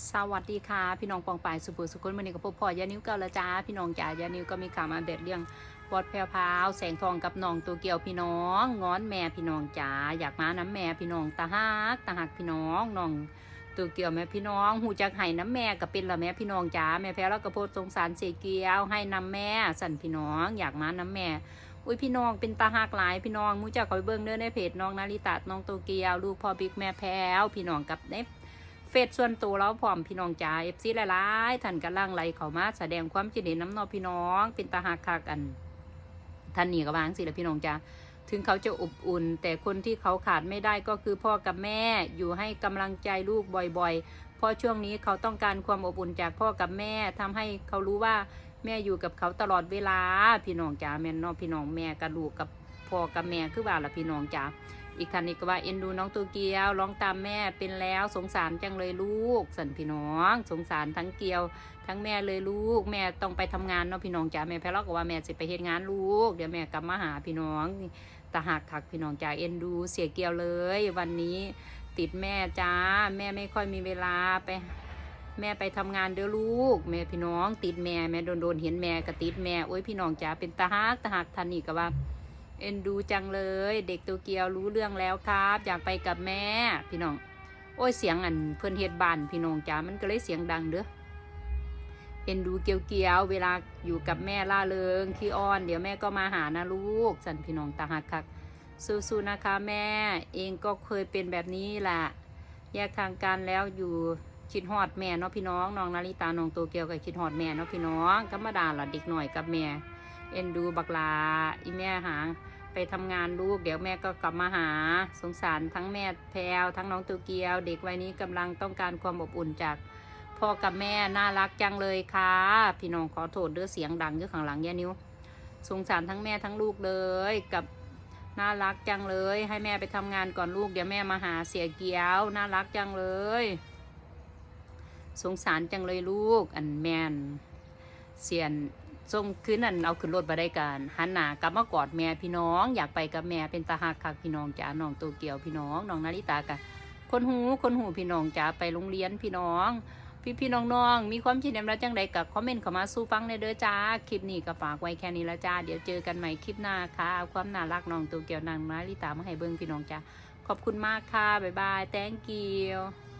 สวัสดีค่ะ พี่น้องปองปายสุภูสุคนวันนี้กับพ่อพ่อยานิ้วเก่าละจ้าพี่น้องจ๋ายานิ้วก็มีข่าวมาเด็ดเรื่องบอดแพรวพาวแสงทองกับน้องตัวเกียวพี่น้องงอนแม่พี่น้องจ๋าอยากมาน้ำแม่พี่น้องตาฮักตาหักพี่น้องน้องตัวเกียวแม่พี่น้องหูจักไห้น้ำแม่กับเป็นละแม่พี่น้องจ๋าแม่แพ้แล้วก็โพดสงสารเสยเกียวให้น้ำแม่สั่นพี่น้อง อยากมาน้ำแม่อุ้ยพี่น้องเป็นตาหักหลายพี่น้องมูจักคอยเบิ้งเด้อในเพจน้องนาริตะน้องโตเกียวลูกพ่อบิ๊กแม่แพ้วพี่น้องกับเนฟ เฟซส่วนตัวเราพร้อมพี่น้องจ๋าเอฟซีหลายๆท่านกำลังไหลเข้ามาแสดงความคิดเห็นน้ำนอพี่น้อง เป็นตาหักคักอันท่านนี่ก็วางสิละพี่น้องจ๋าถึงเขาจะอบอุ่น แต่คนที่เขาขาดไม่ได้ก็คือพ่อกับแม่อยู่ให้กำลังใจลูกบ่อยๆเพราะช่วงนี้เขาต้องการความอบอุ่นจากพ่อกับแม่ทำให้เขารู้ว่าแม่อยู่กับเขาตลอดเวลาพี่น้องจ๋าแม่นนอพี่น้องแม่กับลูกกับ พ่อกับแม่คือว่าละพี่น้องจ๋าอีกคันนี้ก็ว่าเอ็นดูน้องตัวเกียวร้องตามแม่เป็นแล้วสงสารจังเลยลูกสันพี่น้อง สงสารทั้งเกียว ทั้งแม่เลยลูก แม่ต้องไปทำงานเนาะพี่น้องจ๋าแม่แพ้ล็อกก็ว่าแม่จะไปเฮ็ดงานลูกเดี๋ยวแม่กลับมาหาพี่น้องตาหักขักพี่น้องจ๋าเอ็นดูเสียเกียวเลย วันนี้ติดแม่จ้าแม่ไม่ค่อยมีเวลาไปแม่ไปทำงานเด้อลูก แม่พี่น้อง ติดแม่แม่โดนโดนเห็นแม่ก็ติดแม่โอ้ยพี่น้องจ๋าเป็นตาหักตาหักทันนี่ก็ว่า เอ็นดูจังเลย เด็กตัวเกียวรู้เรื่องแล้วครับ อยากไปกับแม่ พี่น้อง โอ้ยเสียงอันเพื่อนเฮ็ดบ้านพี่น้องจ๋ามันก็เลยเสียงดังเด้อเอ็นดูเกียวเกียวเวลาอยู่กับแม่ล่าเริงขี้อ้อน เดี๋ยวแม่ก็มาหานะลูก สันพี่น้องตาหักคักสู้ๆนะคะแม่ เองก็เคยเป็นแบบนี้แหละแยกทางกันแล้วอยู่คิดฮอดแม่เนาะพี่น้องน้องนาริตาน้องตัวเกียวกับคิดฮอดแม่เนาะพี่น้องธรรมดาล่ะเด็กหน่อยกับแม่ เอ็นดูบักลาอีแม่หาไปทำงานลูก เดี๋ยวแม่ก็กลับมาหาสงสารทั้งแม่แพรวทั้งน้องตัวเกียว เด็กวัยนี้กำลังต้องการความอบอุ่นจากพ่อกับแม่น่ารักจังเลยค่ะ พี่น้องขอโทษเด้อเสียงดังอยู่ข้างหลังแย่นิ้ว สงสารทั้งแม่ทั้งลูกเลยกับน่ารักจังเลย ให้แม่ไปทำงานก่อนลูกเดี๋ยวแม่มาหาเสียเกียวน่ารักจังเลย สงสารจังเลยลูกอันแมนเสียน ส่งคืนนั้นเอาขึ้นรถมาได้กันหันหน้ากลับมากอดแม่พี่น้อง อยากไปกับแม่เป็นตาหักคักพี่น้องจ๋าน้องโตเกียวพี่น้องน้องนาริตากะคนหูคนหูพี่น้องจ๋าไปโรงเรียนพี่น้อง พี่พี่น้องน้องมีความคิดเห็นอะไรจังใดกับคอมเมนต์เข้ามาสู้ฟังในเด้อจ้าคลิปนี้ก็ฝากไว้แค่นี้ละจ้าเดี๋ยวเจอกันใหม่คลิปหน้าค่ะเอาความน่ารักน้องโตเกียวนางนาริตามาให้เบิ่งพี่น้องจ้าขอบคุณมากค่ะบ๊ายบาย thank you